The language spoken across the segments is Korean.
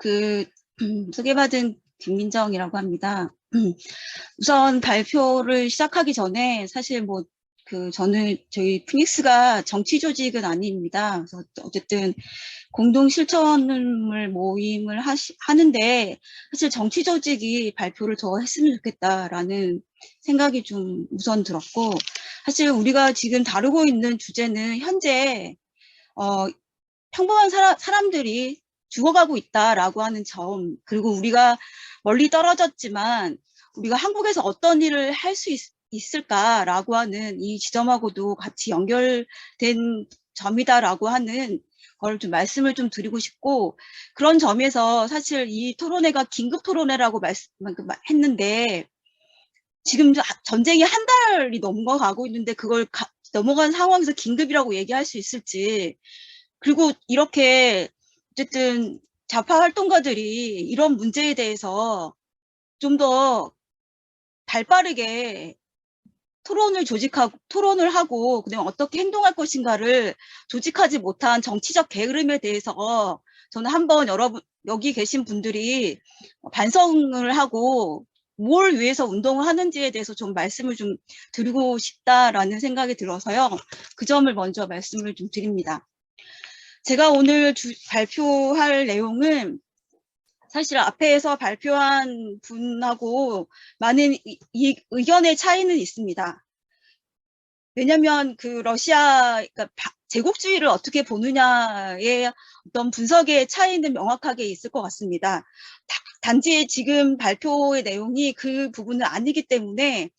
그 음, 소개받은 김민정이라고 합니다. 우선 발표를 시작하기 전에 사실 뭐 그 저는 저희 피닉스가 정치 조직은 아닙니다. 그래서 어쨌든 공동 실천을 모임을 하시, 하는데 사실 정치 조직이 발표를 더 했으면 좋겠다라는 생각이 좀 우선 들었고 사실 우리가 지금 다루고 있는 주제는 현재 어, 평범한 사람, 사람들이 죽어가고 있다라고 하는 점 그리고 우리가 멀리 떨어졌지만 우리가 한국에서 어떤 일을 할 수 있을까라고 하는 이 지점하고도 같이 연결된 점이다라고 하는 걸 좀 말씀을 좀 드리고 싶고 그런 점에서 사실 이 토론회가 긴급 토론회라고 말씀 했는데 지금 전쟁이 한 달이 넘어가고 있는데 그걸 가, 넘어간 상황에서 긴급이라고 얘기할 수 있을지 그리고 이렇게 어쨌든 좌파 활동가들이 이런 문제에 대해서 좀 더 발빠르게 토론을 조직하고 토론을 하고 그다음에 어떻게 행동할 것인가를 조직하지 못한 정치적 게으름에 대해서 저는 한번 여러분 여기 계신 분들이 반성을 하고 뭘 위해서 운동을 하는지에 대해서 좀 말씀을 좀 드리고 싶다라는 생각이 들어서요. 그 점을 먼저 말씀을 좀 드립니다. 제가 오늘 주, 발표할 내용은 사실 앞에서 발표한 분하고 많은 이, 이 의견의 차이는 있습니다. 왜냐하면 그 러시아 그러니까 제국주의를 어떻게 보느냐의 어떤 분석의 차이는 명확하게 있을 것 같습니다. 단지 지금 발표의 내용이 그 부분은 아니기 때문에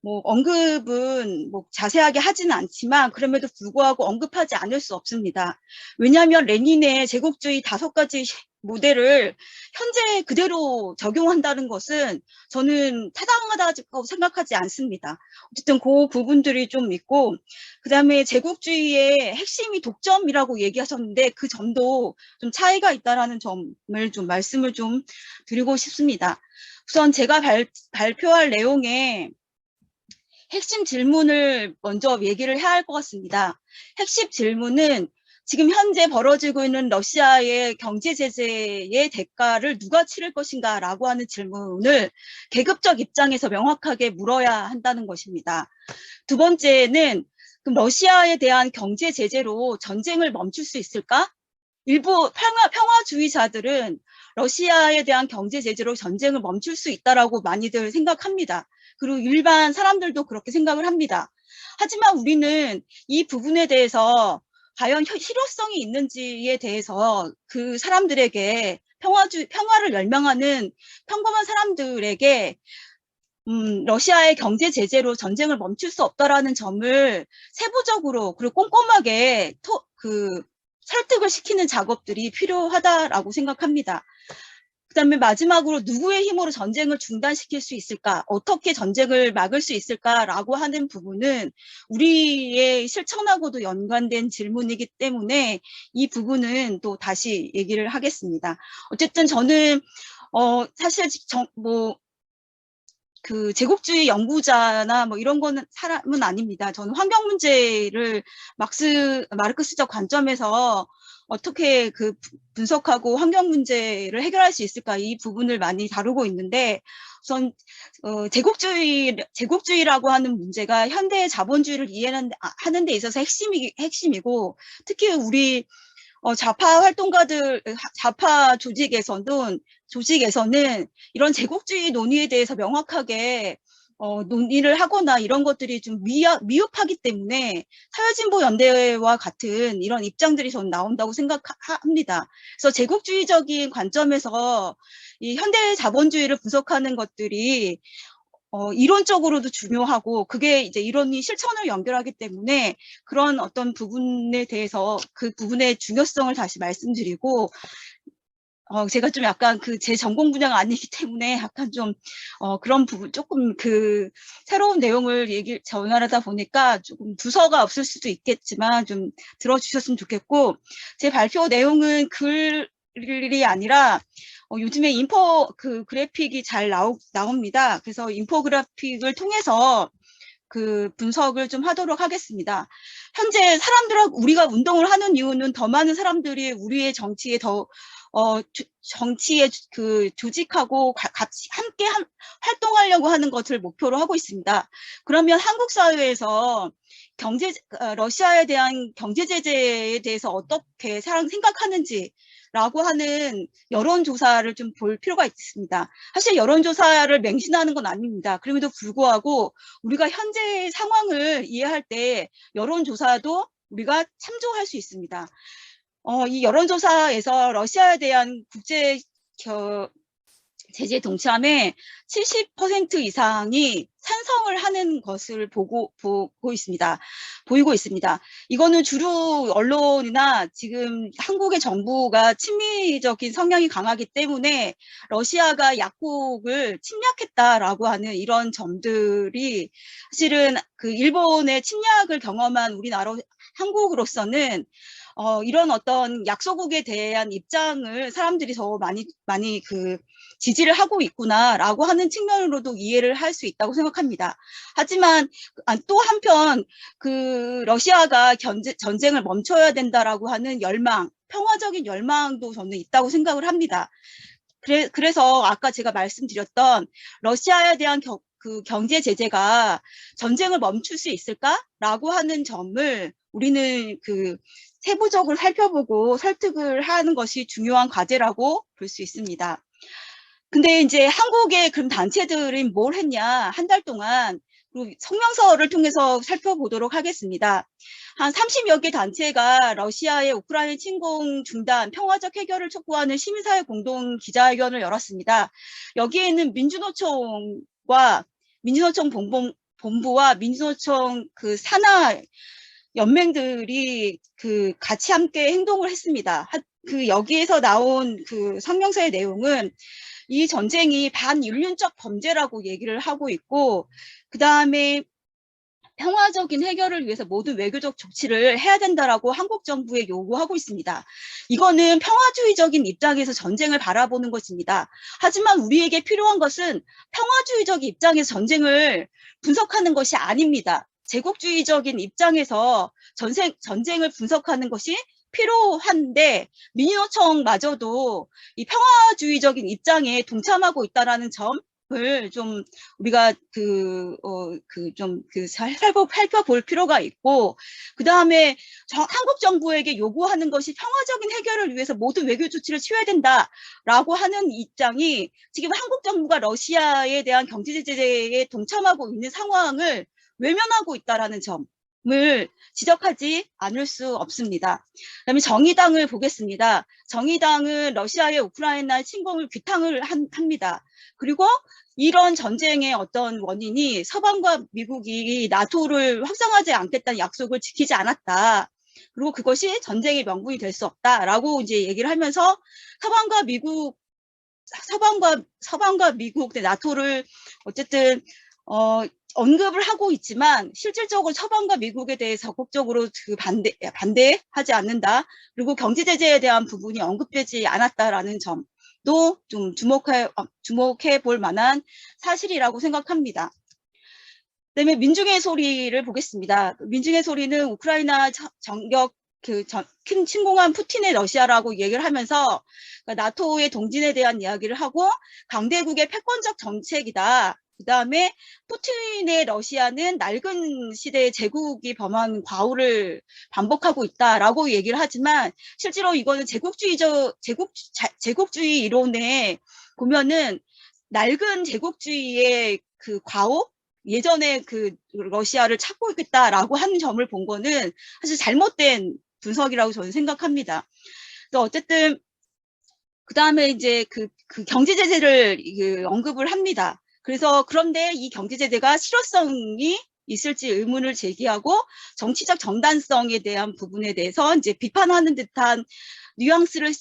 뭐 언급은 뭐 자세하게 하지는 않지만 그럼에도 불구하고 언급하지 않을 수 없습니다. 왜냐하면 레닌의 제국주의 다섯 가지 모델을 현재 그대로 적용한다는 것은 저는 타당하다고 생각하지 않습니다. 어쨌든 그 부분들이 좀 있고 그 다음에 제국주의의 핵심이 독점이라고 얘기하셨는데 그 점도 좀 차이가 있다라는 점을 좀 말씀을 좀 드리고 싶습니다. 우선 제가 발, 발표할 내용에 핵심 질문을 먼저 얘기를 해야 할 것 같습니다. 핵심 질문은 지금 현재 벌어지고 있는 러시아의 경제 제재의 대가를 누가 치를 것인가 라고 하는 질문을 계급적 입장에서 명확하게 물어야 한다는 것입니다. 두 번째는 그럼 러시아에 대한 경제 제재로 전쟁을 멈출 수 있을까? 일부 평화, 평화주의자들은 러시아에 대한 경제 제재로 전쟁을 멈출 수 있다라고 많이들 생각합니다. 그리고 일반 사람들도 그렇게 생각을 합니다. 하지만 우리는 이 부분에 대해서 과연 실효성이 있는지에 대해서 그 사람들에게 평화주, 평화를 열망하는 평범한 사람들에게 음, 러시아의 경제 제재로 전쟁을 멈출 수 없다라는 점을 세부적으로 그리고 꼼꼼하게 토, 그 설득을 시키는 작업들이 필요하다라고 생각합니다. 그 다음에 마지막으로 누구의 힘으로 전쟁을 중단시킬 수 있을까? 어떻게 전쟁을 막을 수 있을까라고 하는 부분은 우리의 실천하고도 연관된 질문이기 때문에 이 부분은 또 다시 얘기를 하겠습니다. 어쨌든 저는 어 사실 정, 뭐, 그 제국주의 연구자나 뭐 이런 거는 사람은 아닙니다. 저는 환경 문제를 막스 마르크스적 관점에서 어떻게 그 분석하고 환경 문제를 해결할 수 있을까 이 부분을 많이 다루고 있는데 우선 어, 제국주의 제국주의라고 하는 문제가 현대 자본주의를 이해하는 하는 데 있어서 핵심이 핵심이고 특히 우리 어, 좌파 활동가들 좌파 조직에서는 조직에서는 이런 제국주의 논의에 대해서 명확하게 어, 논의를 하거나 이런 것들이 좀 미흡, 미흡하기 때문에 사회진보연대와 같은 이런 입장들이 전 나온다고 생각합니다. 그래서 제국주의적인 관점에서 이 현대 자본주의를 분석하는 것들이 어, 이론적으로도 중요하고 그게 이제 이론이 실천을 연결하기 때문에 그런 어떤 부분에 대해서 그 부분의 중요성을 다시 말씀드리고 어, 제가 좀 약간 그 제 전공 분야가 아니기 때문에 약간 좀, 어, 그런 부분, 조금 그 새로운 내용을 얘기, 전하다 보니까 조금 두서가 없을 수도 있겠지만 좀 들어주셨으면 좋겠고, 제 발표 내용은 글 이 아니라, 어, 요즘에 인포 그 그래픽이 잘 나오, 나옵니다. 그래서 인포그래픽을 통해서 그 분석을 좀 하도록 하겠습니다. 현재 사람들하고 우리가 운동을 하는 이유는 더 많은 사람들이 우리의 정치에 더 어, 주- 정치에 주- 그 조직하고 가- 같이 함께 함- 활동하려고 하는 것을 목표로 하고 있습니다. 그러면 한국 사회에서 경제 어, 러시아에 대한 경제 제재에 대해서 어떻게 생각하는지 라고 하는 여론 조사를 좀 볼 필요가 있습니다. 사실 여론 조사를 맹신하는 건 아닙니다. 그럼에도 불구하고 우리가 현재 상황을 이해할 때 여론 조사도 우리가 참조할 수 있습니다. 어, 이 여론조사에서 러시아에 대한 국제 겨- 제재 동참에 70% 이상이 찬성을 하는 것을 보고, 보고 있습니다. 보이고 있습니다. 이거는 주로 언론이나 지금 한국의 정부가 친미적인 성향이 강하기 때문에 러시아가 약국을 침략했다라고 하는 이런 점들이 사실은 그 일본의 침략을 경험한 우리나라 한국으로서는 어, 이런 어떤 약소국에 대한 입장을 사람들이 더 많이, 많이 그 지지를 하고 있구나라고 하는 측면으로도 이해를 할 수 있다고 생각합니다. 하지만 아, 또 한편 그 러시아가 견제, 전쟁을 멈춰야 된다라고 하는 열망, 평화적인 열망도 저는 있다고 생각을 합니다. 그래, 그래서 아까 제가 말씀드렸던 러시아에 대한 겨- 그 경제 제재가 전쟁을 멈출 수 있을까라고 하는 점을 우리는 그 세부적으로 살펴보고 설득을 하는 것이 중요한 과제라고 볼 수 있습니다. 근데 이제 한국의 그런 단체들이 뭘 했냐 한달 동안 그리고 성명서를 통해서 살펴보도록 하겠습니다. 한 30 여 개 단체가 러시아의 우크라이나 침공 중단, 평화적 해결을 촉구하는 시민사회 공동 기자회견을 열었습니다. 여기에는 민주노총과 민주노총 본부, 본부와 민주노총 그 산하 연맹들이 그 같이 함께 행동을 했습니다. 하- 그 여기에서 나온 그 성명서의 내용은 이 전쟁이 반인륜적 범죄라고 얘기를 하고 있고 그 다음에 평화적인 해결을 위해서 모든 외교적 조치를 해야 된다라고 한국 정부에 요구하고 있습니다. 이거는 평화주의적인 입장에서 전쟁을 바라보는 것입니다. 하지만 우리에게 필요한 것은 평화주의적 입장에서 전쟁을 분석하는 것이 아닙니다. 제국주의적인 입장에서 전생, 전쟁을 분석하는 것이 필요한데 민주노총마저도 이 평화주의적인 입장에 동참하고 있다라는 점 을 좀 우리가 그, 어, 그, 좀, 그, 살펴, 살펴볼 필요가 있고, 그 다음에 한국 정부에게 요구하는 것이 평화적인 해결을 위해서 모든 외교 조치를 취해야 된다라고 하는 입장이 지금 한국 정부가 러시아에 대한 경제 제재에 동참하고 있는 상황을 외면하고 있다라는 점 을 지적하지 않을 수 없습니다. 그다음에 정의당을 보겠습니다. 정의당은 러시아의 우크라이나 침공을 규탄을 한- 합니다. 그리고 이런 전쟁의 어떤 원인이 서방과 미국이 나토를 확장하지 않겠다는 약속을 지키지 않았다. 그리고 그것이 전쟁의 명분이 될 수 없다라고 이제 얘기를 하면서 서방과 미국 서방과 서방과 미국 네, 나토를 어쨌든 어 언급을 하고 있지만 실질적으로 서방과 미국에 대해 적극적으로 그 반대 반대하지 않는다. 그리고 경제 제재에 대한 부분이 언급되지 않았다라는 점도 좀 주목해 어, 주목해 볼 만한 사실이라고 생각합니다. 그다음에 민중의 소리를 보겠습니다. 민중의 소리는 우크라이나 저- 전격 그 전, 큰 침공한 푸틴의 러시아라고 얘기를 하면서 그러니까 나토의 동진에 대한 이야기를 하고 강대국의 패권적 정책이다. 그 다음에 푸틴의 러시아는 낡은 시대의 제국이 범한 과오를 반복하고 있다라고 얘기를 하지만 실제로 이거는 제국주의적 제국 자- 제국주의 이론에 보면은 낡은 제국주의의 그 과오 예전에 그 러시아를 찾고 있겠다라고 하는 점을 본 거는 사실 잘못된 분석이라고 저는 생각합니다. 그래서 어쨌든 그 다음에 이제 그, 그 경제 제재를 그 언급을 합니다. 그래서 그런데 이 경제 제재가 실효성이 있을지 의문을 제기하고 정치적 정당성에 대한 부분에 대해서 이제 비판하는 듯한 뉘앙스를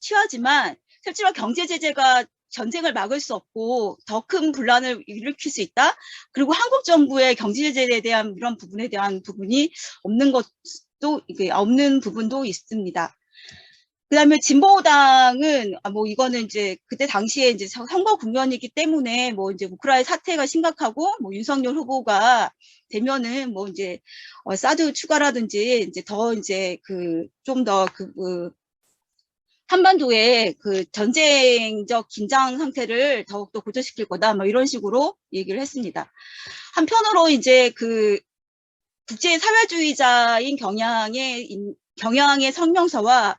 취하지만 실제로 경제 제재가 전쟁을 막을 수 없고 더 큰 분란을 일으킬 수 있다. 그리고 한국 정부의 경제 제재에 대한 이런 부분에 대한 부분이 없는 것도 이게 없는 부분도 있습니다. 그다음에 진보당은 아, 뭐 이거는 이제 그때 당시에 이제 선- 선거 국면이기 때문에 뭐 이제 우크라이나 사태가 심각하고 뭐 윤석열 후보가 되면은 뭐 이제 어, 사드 추가라든지 이제 더 이제 그 좀 더 그, 그 한반도의 그 전쟁적 긴장 상태를 더욱더 고조시킬 거다. 뭐 이런 식으로 얘기를 했습니다. 한편으로 이제 그 국제 사회주의자인 경향의 인- 경향의 성명서와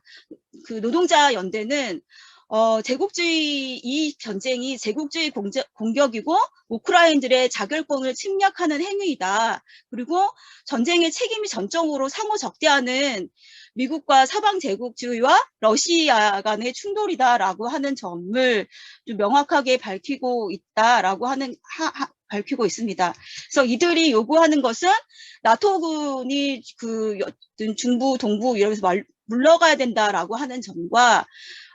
그 노동자 연대는 어, 제국주의 이 전쟁이 제국주의 공제, 공격이고 우크라이나들의 자결권을 침략하는 행위이다. 그리고 전쟁의 책임이 전적으로 상호 적대하는 미국과 사방 제국주의와 러시아 간의 충돌이다라고 하는 점을 좀 명확하게 밝히고 있다라고 하는 하- 하- 밝히고 있습니다. 그래서 이들이 요구하는 것은 나토군이 그 여- 중부 동부 이러면서 말- 물러가야 된다라고 하는 점과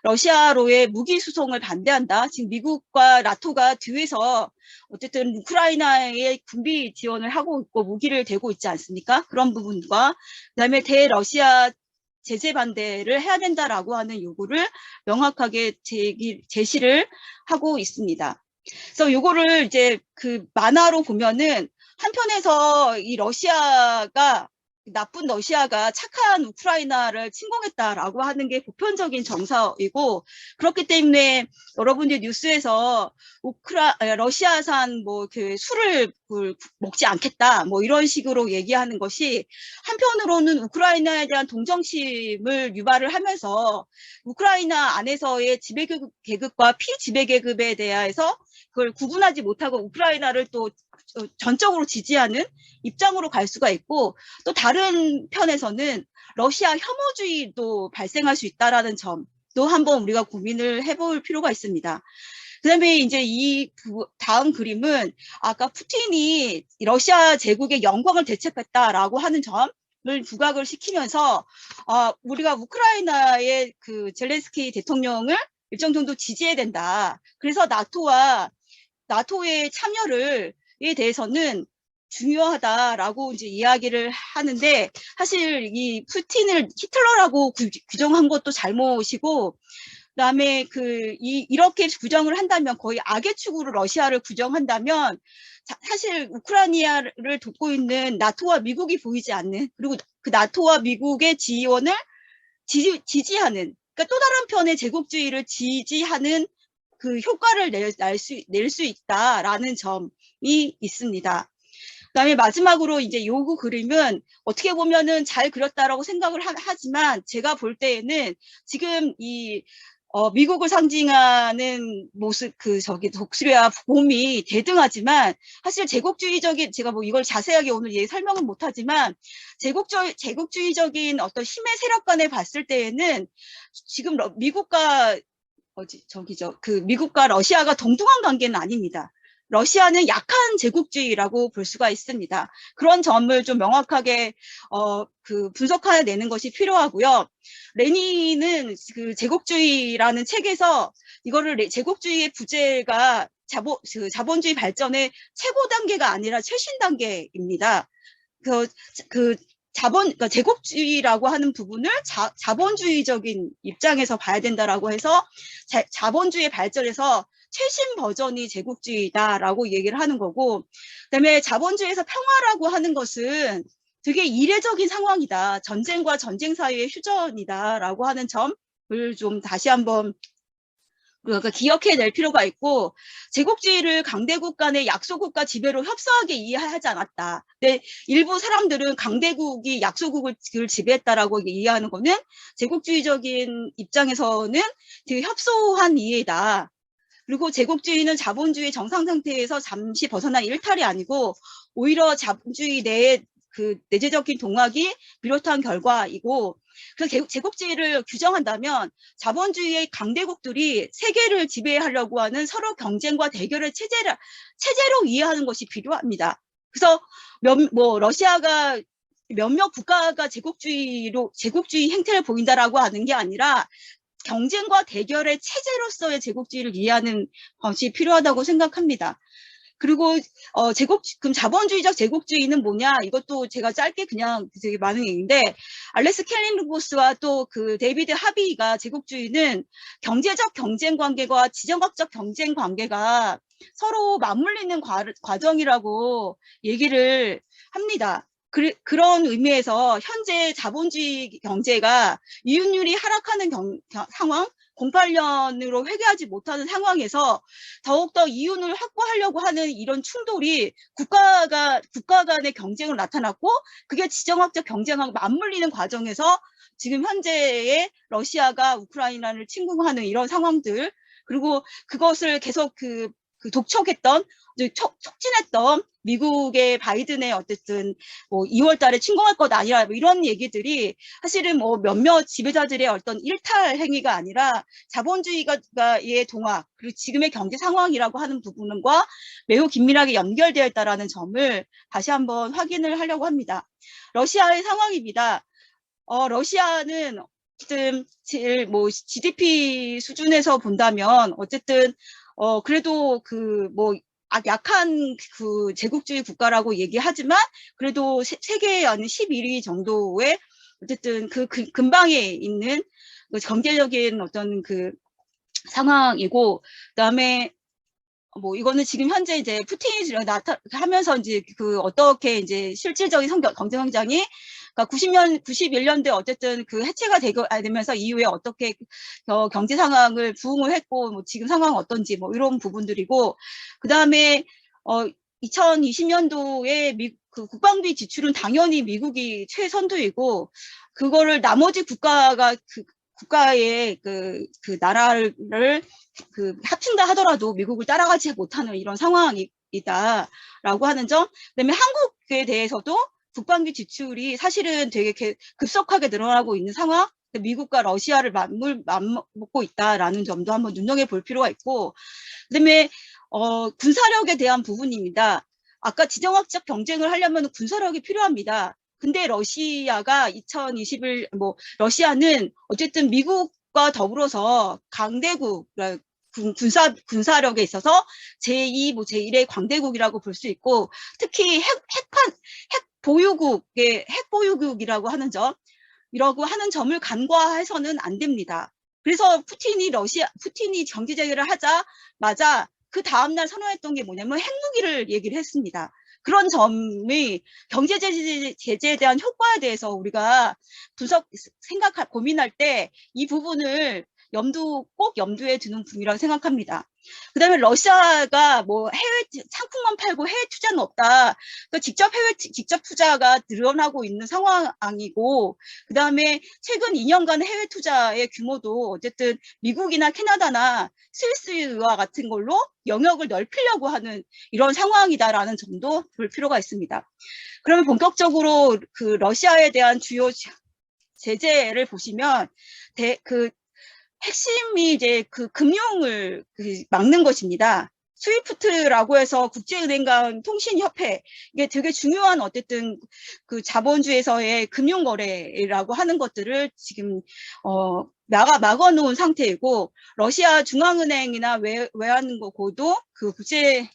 러시아로의 무기 수송을 반대한다. 지금 미국과 나토가 뒤에서 어쨌든 우크라이나에 군비 지원을 하고 있고 무기를 대고 있지 않습니까? 그런 부분과 그다음에 대러시아 제재 반대를 해야 된다라고 하는 요구를 명확하게 제기, 제시를 하고 있습니다. 그래서 요거를 이제 그 만화로 보면은 한편에서 이 러시아가 나쁜 러시아가 착한 우크라이나를 침공했다라고 하는 게 보편적인 정서이고 그렇기 때문에 여러분들 뉴스에서 우크라 아, 러시아산 뭐 그 술을 그 먹지 않겠다 뭐 이런 식으로 얘기하는 것이 한편으로는 우크라이나에 대한 동정심을 유발을 하면서 우크라이나 안에서의 지배계급 계급과 피지배계급에 대해서 그걸 구분하지 못하고 우크라이나를 또 어, 전적으로 지지하는 입장으로 갈 수가 있고 또 다른 편에서는 러시아 혐오주의도 발생할 수 있다라는 점도 한번 우리가 고민을 해볼 필요가 있습니다. 그다음에 이제 이 부- 다음 그림은 아까 푸틴이 러시아 제국의 영광을 대체했다라고 하는 점을 부각을 시키면서 아, 우리가 우크라이나의 그 젤렌스키 대통령을 일정 정도 지지해야 된다. 그래서 나토와 나토의 참여를 에 대해서는 중요하다라고 이제 이야기를 하는데 사실 이 푸틴을 히틀러라고 구- 규정한 것도 잘못이고 그다음에 그 이 이렇게 규정을 한다면 거의 악의 축으로 러시아를 규정한다면 자- 사실 우크라이나를 돕고 있는 나토와 미국이 보이지 않는 그리고 그 나토와 미국의 지원을 지지, 지지하는 그러니까 또 다른 편의 제국주의를 지지하는 그 효과를 낼수 낼 수 있다라는 점이 있습니다. 그다음에 마지막으로 이제 요구 그림은 어떻게 보면은 잘 그렸다라고 생각을 하, 지만 제가 볼 때에는 지금 이 어, 미국을 상징하는 모습 그 저기 독수리와 곰이 대등하지만 사실 제국주의적인 제가 뭐 이걸 자세하게 오늘 예 설명은 못하지만 제국주의 제국주의적인 어떤 힘의 세력 간에 봤을 때에는 지금 러- 미국과 어지 저기죠 그 미국과 러시아가 동등한 관계는 아닙니다. 러시아는 약한 제국주의라고 볼 수가 있습니다. 그런 점을 좀 명확하게 어, 그 분석해내는 것이 필요하고요. 레닌은 그 제국주의라는 책에서 이거를 레- 제국주의의 부재가 자본, 그 자본주의 발전의 최고 단계가 아니라 최신 단계입니다. 그, 그 자본, 그러니까 제국주의라고 하는 부분을 자, 자본주의적인 입장에서 봐야 된다라고 해서 자, 자본주의 발전에서 최신 버전이 제국주의다라고 얘기를 하는 거고, 그다음에 자본주의에서 평화라고 하는 것은 되게 이례적인 상황이다. 전쟁과 전쟁 사이의 휴전이다라고 하는 점을 좀 다시 한번 우리가 기억해낼 필요가 있고 제국주의를 강대국 간의 약소국가 지배로 협소하게 이해하지 않았다. 근데 일부 사람들은 강대국이 약소국을 지배했다라고 이해하는 거는 제국주의적인 입장에서는 되게 협소한 이해다. 그리고 제국주의는 자본주의 정상 상태에서 잠시 벗어난 일탈이 아니고 오히려 자본주의 내에 그 내재적인 동학이 비롯한 결과이고 그 제- 제국주의를 규정한다면 자본주의의 강대국들이 세계를 지배하려고 하는 서로 경쟁과 대결의 체제를 체제로 이해하는 것이 필요합니다. 그래서 몇, 뭐 러시아가 몇몇 국가가 제국주의로 제국주의 행태를 보인다라고 하는 게 아니라 경쟁과 대결의 체제로서의 제국주의를 이해하는 것이 필요하다고 생각합니다. 그리고 어 제국 그럼 자본주의적 제국주의는 뭐냐? 이것도 제가 짧게 그냥 되게 많은 얘기인데 알레스 켈린루보스와 또 그 데이비드 하비가 제국주의는 경제적 경쟁 관계와 지정학적 경쟁 관계가 서로 맞물리는 과, 과정이라고 얘기를 합니다. 그, 그런 의미에서 현재 자본주의 경제가 이윤율이 하락하는 경- 경- 상황, 08년으로 회귀하지 못하는 상황에서 더욱더 이윤을 확보하려고 하는 이런 충돌이 국가가, 국가 간의 경쟁으로 나타났고 그게 지정학적 경쟁하고 맞물리는 과정에서 지금 현재의 러시아가 우크라이나를 침공하는 이런 상황들 그리고 그것을 계속 그, 그 독촉했던 촉, 촉진했던 미국의 바이든의 어쨌든 뭐 2월 달에 침공할 것 아니라 뭐 이런 얘기들이 사실은 뭐 몇몇 지배자들의 어떤 일탈 행위가 아니라 자본주의가의 동화 그리고 지금의 경제 상황이라고 하는 부분과 매우 긴밀하게 연결되어 있다라는 점을 다시 한번 확인을 하려고 합니다. 러시아의 상황입니다. 어, 러시아는 제일 뭐 GDP 수준에서 본다면 어쨌든 어 그래도 그 뭐 약한 그 제국주의 국가라고 얘기하지만 그래도 세, 세계의 한 11위 정도의 어쨌든 그, 그 근방에 있는 그 경제적인 어떤 그 상황이고 그다음에 뭐 이거는 지금 현재 이제 푸틴이 나타 하면서 이제 그 어떻게 이제 실질적인 성경 경제 성장이 그러니까 90년 91년도에 어쨌든 그 해체가 아, 되면서 이후에 어떻게 어, 경제 상황을 부흥을 했고 뭐 지금 상황 어떤지 뭐 이런 부분들이고 그다음에 어 2020년도에 미, 그 국방비 지출은 당연히 미국이 최선두이고 그거를 나머지 국가가 그 국가의 그, 그 나라를 그 합친다 하더라도 미국을 따라가지 못하는 이런 상황이다 라고 하는 점. 그 다음에 한국에 대해서도 국방비 지출이 사실은 되게 급속하게 늘어나고 있는 상황. 미국과 러시아를 맞물 맞먹고 있다라는 점도 한번 눈여겨 볼 필요가 있고, 그다음에 어, 군사력에 대한 부분입니다. 아까 지정학적 경쟁을 하려면 군사력이 필요합니다. 근데 러시아가 2021, 뭐, 러시아는 어쨌든 미국과 더불어서 강대국, 군사, 군사력에 있어서 제2, 뭐, 제1의 광대국이라고 볼 수 있고, 특히 핵, 핵판, 핵 보유국의, 핵 보유국이라고 하는 점, 이라고 하는 점을 간과해서는 안 됩니다. 그래서 푸틴이 러시아, 푸틴이 경제제재를 하자마자 그 다음날 선언했던 게 뭐냐면 핵무기를 얘기를 했습니다. 그런 점이 경제 제재에 대한 효과에 대해서 우리가 분석 생각 고민할 때 이 부분을 염두 꼭 염두에 두는 부분이라고 생각합니다. 그다음에 러시아가 뭐 해외 상품만 팔고 해외 투자는 없다. 그러니까 직접 해외 직접 투자가 늘어나고 있는 상황이고 그다음에 최근 2년간 해외 투자의 규모도 어쨌든 미국이나 캐나다나 스위스와 같은 걸로 영역을 넓히려고 하는 이런 상황이다라는 점도 볼 필요가 있습니다. 그러면 본격적으로 그 러시아에 대한 주요 제재를 보시면 대, 그 핵심이 이제 그 금융을 그 막는 것입니다. 스위프트라고 해서 국제은행 간 통신협회 이게 되게 중요한 어쨌든 그 자본주의에서의 금융거래라고 하는 것들을 지금 어 막아 막아놓은 상태이고 러시아 중앙은행이나 외, 외환고도 그 국제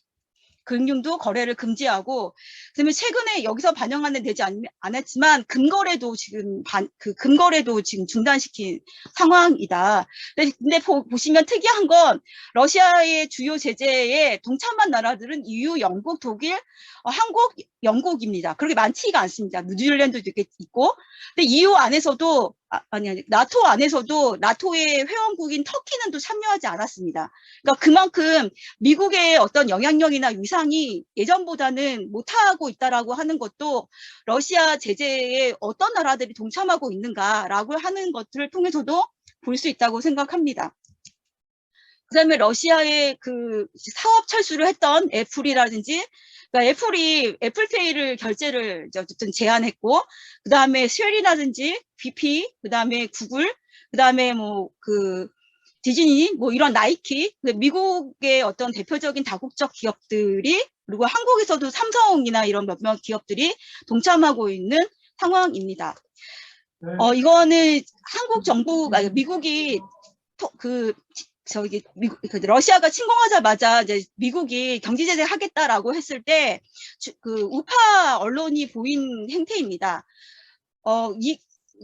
금융도 거래를 금지하고 그다음에 최근에 여기서 반영하는 되지 않, 않았지만 금거래도 지금 반, 그 금거래도 지금 중단시킨 상황이다. 근데 보, 보시면 특이한 건 러시아의 주요 제재에 동참한 나라들은 EU, 영국, 독일, 어, 한국, 영국입니다. 그렇게 많지가 않습니다. 뉴질랜드도 있고. 근데 EU 안에서도 아, 아니 아니 나토 안에서도 나토의 회원국인 터키는 또 참여하지 않았습니다. 그러니까 그만큼 미국의 어떤 영향력이나 위상이 예전보다는 못하고 있다라고 하는 것도 러시아 제재에 어떤 나라들이 동참하고 있는가라고 하는 것들을 통해서도 볼 수 있다고 생각합니다. 그다음에 러시아의 그 사업 철수를 했던 애플이라든지 그러니까 애플이 애플페이를 결제를 어쨌든 제한했고 그 다음에 스웰이라든지 BP 그 다음에 구글 그 다음에 뭐그 디즈니 뭐 이런 나이키 미국의 어떤 대표적인 다국적 기업들이 그리고 한국에서도 삼성이나 이런 몇몇 기업들이 동참하고 있는 상황입니다. 네. 어 이거는 한국 정부 아 미국이 그 저기 미국 그 러시아가 침공하자마자 이제 미국이 경제 제재 하겠다라고 했을 때 그 우파 언론이 보인 행태입니다. 어, 이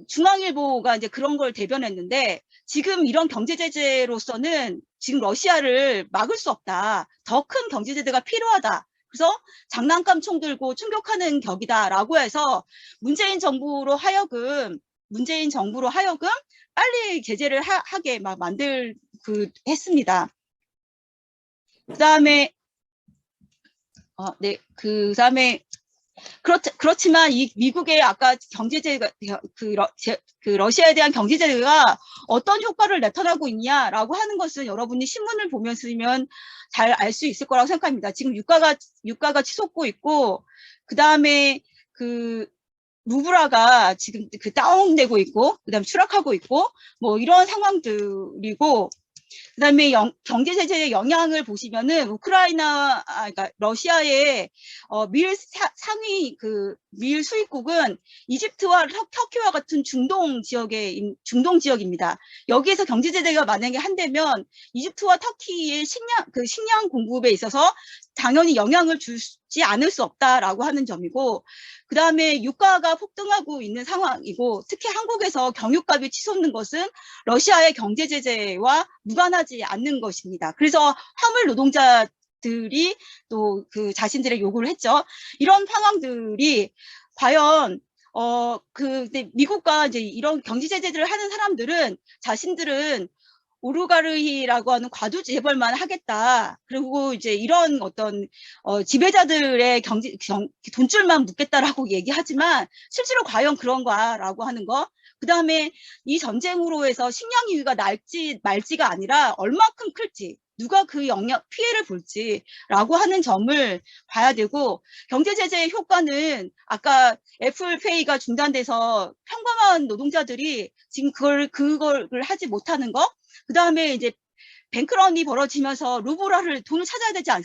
중앙일보가 이제 그런 걸 대변했는데 지금 이런 경제 제재로서는 지금 러시아를 막을 수 없다. 더 큰 경제 제재가 필요하다. 그래서 장난감 총 들고 충격하는 격이다라고 해서 문재인 정부로 하여금 문재인 정부로 하여금 빨리 제재를 하, 하게 막 만들 그 했습니다. 그다음에 어, 네, 그다음에 그렇, 그렇지만 이 미국의 아까 경제제가 그, 러, 제, 그 러시아에 대한 경제제가 어떤 효과를 나타나고 있냐라고 하는 것은 여러분이 신문을 보면서면 잘 알 수 있을 거라고 생각합니다. 지금 유가가 유가가 치솟고 있고 그 다음에 그 루브라가 지금 그 다운되고 있고 그다음에 추락하고 있고 뭐 이런 상황들이고 그다음에 영- 경제 제재의 영향을 보시면은 우크라이나 아 그러니까 러시아의 어, 밀 사- 상위 그 밀 수입국은 이집트와 터, 터키와 같은 중동 지역의 인- 중동 지역입니다. 여기에서 경제 제재가 만약에 한다면 이집트와 터키의 식량 그 식량 공급에 있어서 당연히 영향을 주지 않을 수 없다라고 하는 점이고 그 다음에 유가가 폭등하고 있는 상황이고 특히 한국에서 경유값이 치솟는 것은 러시아의 경제 제재와 무관하지 않는 것입니다. 그래서 화물 노동자들이 또 그 자신들의 요구를 했죠. 이런 상황들이 과연 어, 그, 미국과 이제 이런 경제 제재를 하는 사람들은 자신들은 오르가르히라고 하는 과도 재벌만 하겠다. 그리고 이제 이런 어떤 어, 지배자들의 경제 경, 돈줄만 묻겠다라고 얘기하지만 실제로 과연 그런가라고 하는 거. 그 다음에 이 전쟁으로 해서 식량 위기가 날지 말지가 아니라 얼마큼 클지 누가 그 영향 피해를 볼지라고 하는 점을 봐야 되고 경제 제재의 효과는 아까 애플페이가 중단돼서 평범한 노동자들이 지금 그걸 그걸 하지 못하는 거 그다음에 이제 뱅크런이 벌어지면서 루브라를 돈을 찾아야 되지 않,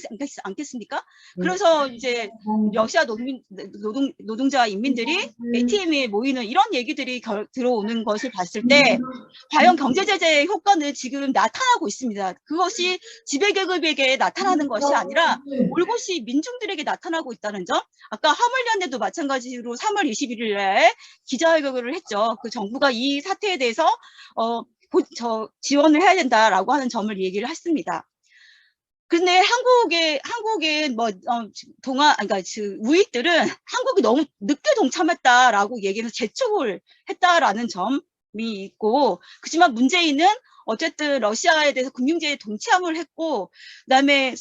겠 습니까? 그래서 이제 러시아 노동, 노동, 노동자 인민들이 ATM에 모이는 이런 얘기들이 결, 들어오는 것을 봤을 때 과연 경제 제재의 효과는 지금 나타나고 있습니다. 그것이 지배계급에게 나타나는 것이 아니라 올곧이 민중들에게 나타나고 있다는 점. 아까 화물연대도 마찬가지로 3월 21일에 기자회견을 했죠. 그 정부가 이 사태에 대해서 어, 보- 저 지원을 해야 된다라고 하는 점을 얘기를 했습니다. 근데 한국의 한국의 뭐 어, 동아 그러니까 그 우익들은 한국이 너무 늦게 동참했다라고 얘기해서 재촉을 했다라는 점이 있고 그렇지만 문재인은 어쨌든 러시아에 대해서 금융제에 동참을 했고 그다음에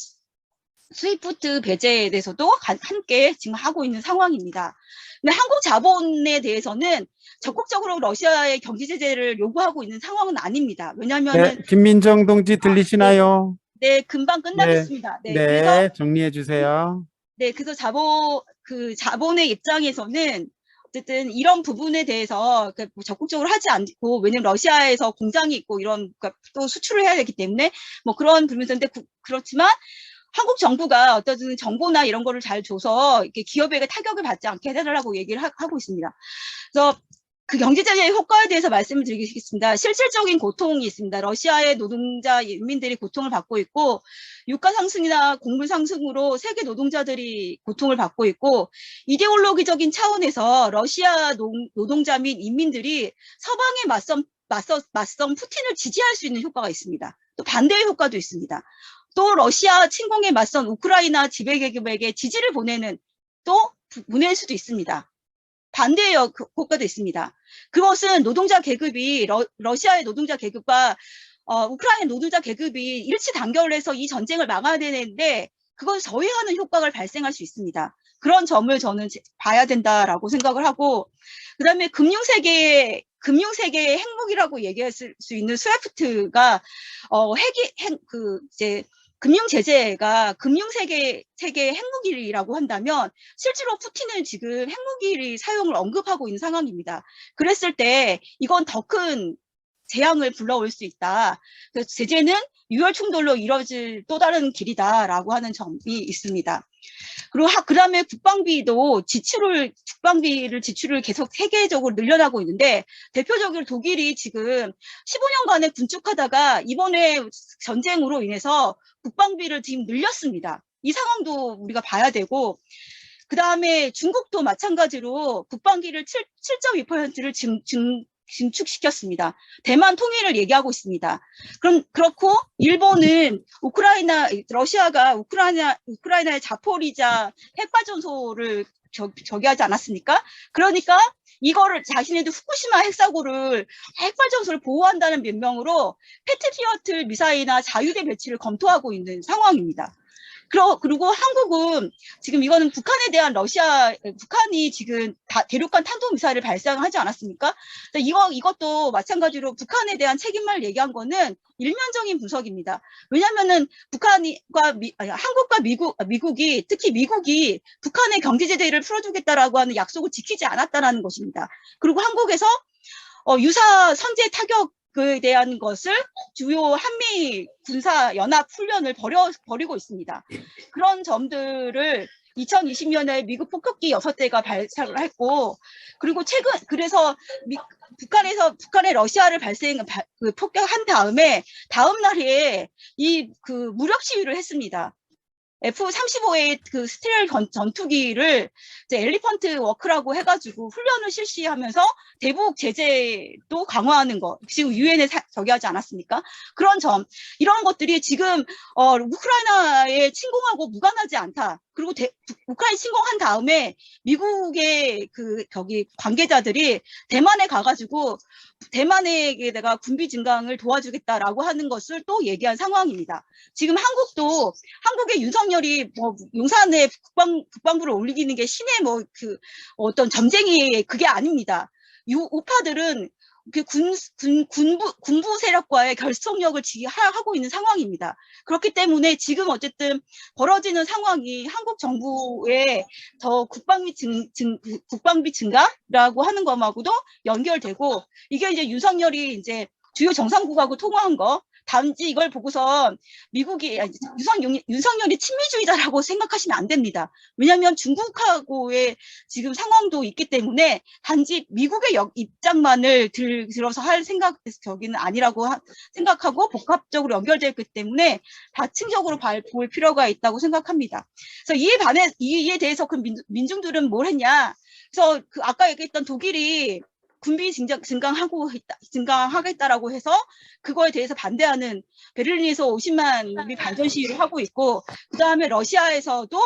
스위프트 배제에 대해서도 가- 함께 지금 하고 있는 상황입니다. 근데 한국 자본에 대해서는 적극적으로 러시아의 경제 제재를 요구하고 있는 상황은 아닙니다. 왜냐하면 네, 김민정 동지 들리시나요? 네, 금방 끝나겠습니다. 네, 그래서 네, 정리해 주세요. 네, 그래서 자본 그 자본의 입장에서는 어쨌든 이런 부분에 대해서 그뭐 적극적으로 하지 않고 왜냐면 러시아에서 공장이 있고 이런 그러니까 또 수출을 해야 되기 때문에 뭐 그런 부분인데 그렇지만 한국 정부가 어떤 정보나 이런 거를 잘 줘서 이렇게 기업에게 타격을 받지 않게 해달라고 얘기를 하, 고 있습니다. 그래서 그 경제제재의 효과에 대해서 말씀을 드리겠습니다. 실질적인 고통이 있습니다. 러시아의 노동자 인민들이 고통을 받고 있고 유가 상승이나 곡물 상승으로 세계 노동자들이 고통을 받고 있고 이데올로기적인 차원에서 러시아 노, 노동자 및 인민들이 서방에 맞선 맞서 맞선 푸틴을 지지할 수 있는 효과가 있습니다. 또 반대의 효과도 있습니다. 또 러시아 침공에 맞선 우크라이나 지배계급에게 지지를 보내는 또 부- 보낼 수도 있습니다. 반대의 여- 그- 효과도 있습니다. 그것은 노동자 계급이 러, 러시아의 노동자 계급과 어, 우크라이나 노동자 계급이 일치 단결해서 이 전쟁을 막아야 되는데 그걸 저해하는 효과가 발생할 수 있습니다. 그런 점을 저는 제- 봐야 된다라고 생각을 하고 그다음에 금융 세계 금융 세계의 핵무기라고 얘기할 수 있는 스위프트가 어, 핵이 핵 그 이제 금융 제재가 금융 세계 세계의 핵무기라고 한다면 실제로 푸틴은 지금 핵무기를 사용을 언급하고 있는 상황입니다. 그랬을 때 이건 더 큰 재앙을 불러올 수 있다. 그래서 제재는 유혈 충돌로 이뤄질 또 다른 길이다라고 하는 점이 있습니다. 그리고 하, 그다음에 국방비도 지출을 국방비를 지출을 계속 세계적으로 늘려나고 있는데 대표적으로 독일이 지금 15년간에 군축하다가 이번에 전쟁으로 인해서 국방비를 지금 늘렸습니다. 이 상황도 우리가 봐야 되고 그 다음에 중국도 마찬가지로 국방비를 7, 7.2%를 증, 증, 증축시켰습니다. 대만 통일을 얘기하고 있습니다. 그럼 그렇고 일본은 우크라이나 러시아가 우크라이나 우크라이나의 자포리자 핵발전소를 저, 저기 하지 않았습니까? 그러니까 이거를 자신네들 후쿠시마 핵사고를 핵발전소를 보호한다는 변명으로 패트리어트 미사일이나 자유대 배치를 검토하고 있는 상황입니다. 그러, 그리고 한국은 지금 이거는 북한에 대한 러시아, 북한이 지금 다 대륙간 탄도미사일을 발사하지 않았습니까? 이거, 이것도 마찬가지로 북한에 대한 책임을 얘기한 거는 일면적인 분석입니다. 왜냐면은 북한과 미, 아니, 한국과 미국, 아, 미국이, 특히 미국이 북한의 경제 제재를 풀어주겠다라고 하는 약속을 지키지 않았다라는 것입니다. 그리고 한국에서 어, 유사 선제 타격 에 대한 것을 주요 한미 군사 연합 훈련을 벌여, 벌이고 있습니다. 그런 점들을 2020년에 미국 폭격기 6대가 발사를 했고, 그리고 최근, 그래서 미- 북한에서, 북한의 러시아를 발생, 바- 그 폭격한 다음에, 다음 날에 이 그 무력 시위를 했습니다. F-35의 그 전- 전투기를 이제 엘리펀트 워크라고 해가지고 훈련을 실시하면서 대북 제재도 강화하는 거 지금 유엔에 저기 하지 않았습니까? 그런 점 이런 것들이 지금 어, 우크라이나에 침공하고 무관하지 않다. 그리고 대, 우크라이나 침공한 다음에 미국의 그 저기 관계자들이 대만에 가가지고 대만에게다가 군비 증강을 도와주겠다라고 하는 것을 또 얘기한 상황입니다. 지금 한국도 한국의 윤석 열이 뭐 용산에 국방 국방부를 올리기는 게 신의 뭐 그 어떤 점쟁이 그게 아닙니다. 유, 우파들은 그 군, 군, 군부, 군부 세력과의 결속력을 지, 하, 하고 있는 상황입니다. 그렇기 때문에 지금 어쨌든 벌어지는 상황이 한국 정부의 더 국방비 증, 증, 국방비 증가라고 하는 것하고도 연결되고 이게 이제 윤석열이 이제 주요 정상국하고 통화한 거 단지 이걸 보고서 미국이 아니, 윤석, 윤석열이 친미주의자라고 생각하시면 안 됩니다. 왜냐하면 중국하고의 지금 상황도 있기 때문에 단지 미국의 역- 입장만을 들, 들어서 할 생각 저기는 아니라고 하- 생각하고 복합적으로 연결되어 있기 때문에 다층적으로 발- 볼 필요가 있다고 생각합니다. 그래서 이에 반해 이에 대해서 그 민, 민중들은 뭘 했냐? 그래서 그 아까 얘기했던 독일이 군비 증강, 증강하고 있다, 증강하겠다라고 해서 그거에 대해서 반대하는 베를린에서 50만이 반전 시위를 하고 있고 그 다음에 러시아에서도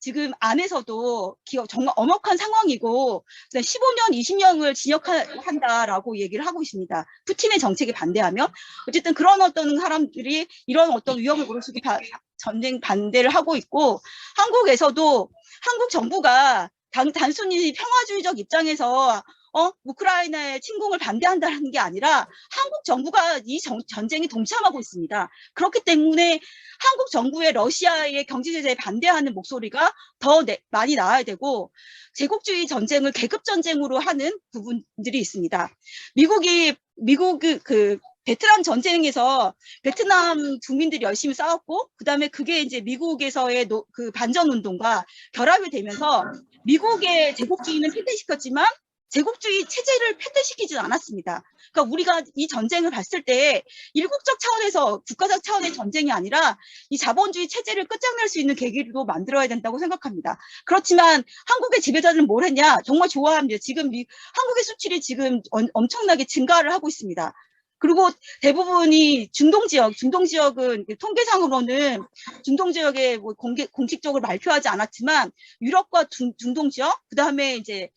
지금 안에서도 기업 정말 엄혹한 상황이고 15년, 20년을 징역한다라고 얘기를 하고 있습니다. 푸틴의 정책에 반대하며 어쨌든 그런 어떤 사람들이 이런 어떤 위험을 무릅쓰기 바- 전쟁 반대를 하고 있고 한국에서도 한국 정부가 단, 단순히 평화주의적 입장에서 어 우크라이나의 침공을 반대한다는 게 아니라 한국 정부가 이 정- 전쟁에 동참하고 있습니다. 그렇기 때문에 한국 정부의 러시아의 경제 제재에 반대하는 목소리가 더 내- 많이 나와야 되고 제국주의 전쟁을 계급 전쟁으로 하는 부분들이 있습니다. 미국이 미국 그, 그 베트남 전쟁에서 베트남 국민들이 열심히 싸웠고 그다음에 그게 이제 미국에서의 노- 그 반전 운동과 결합이 되면서 미국의 제국주의는 폐퇴시켰지만 제국주의 체제를 폐퇴시키지 않았습니다. 그러니까 우리가 이 전쟁을 봤을 때 일국적 차원에서 국가적 차원의 전쟁이 아니라 이 자본주의 체제를 끝장낼 수 있는 계기도 만들어야 된다고 생각합니다. 그렇지만 한국의 지배자들은 뭘 했냐? 정말 좋아합니다. 지금 미- 한국의 수출이 지금 엄- 엄청나게 증가를 하고 있습니다. 그리고 대부분이 중동 지역, 중동 지역은 통계상으로는 중동 지역에 뭐 공개, 공식적으로 발표하지 않았지만 유럽과 중, 중동 지역, 그 다음에 이제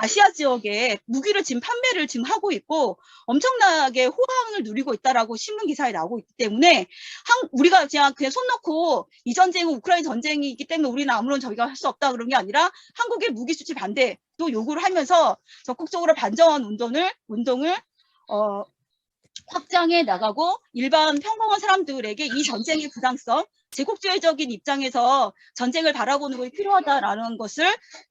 아시아 지역에 무기를 지금 판매를 지금 하고 있고 엄청나게 호황을 누리고 있다라고 신문 기사에 나오고 있기 때문에 한, 우리가 그냥 그냥 손 놓고 이 전쟁은 우크라이나 전쟁이기 때문에 우리는 아무런 저희가 할 수 없다 그런 게 아니라 한국의 무기 수출 반대도 요구를 하면서 적극적으로 반전 운동을 운동을 어 확장해 나가고 일반 평범한 사람들에게 이 전쟁의 부당성, 제국주의적인 입장에서 전쟁을 바라보는 것이 필요하다라는 것을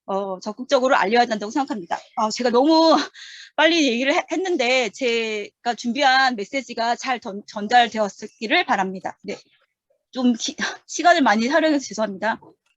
어, 적극적으로 알려야 된다고 생각합니다. 아, 제가 너무 빨리 얘기를 해- 했는데 제가 준비한 메시지가 잘 전, 전달되었기를 바랍니다. 네. 좀 기- 시간을 많이 활용해서 죄송합니다.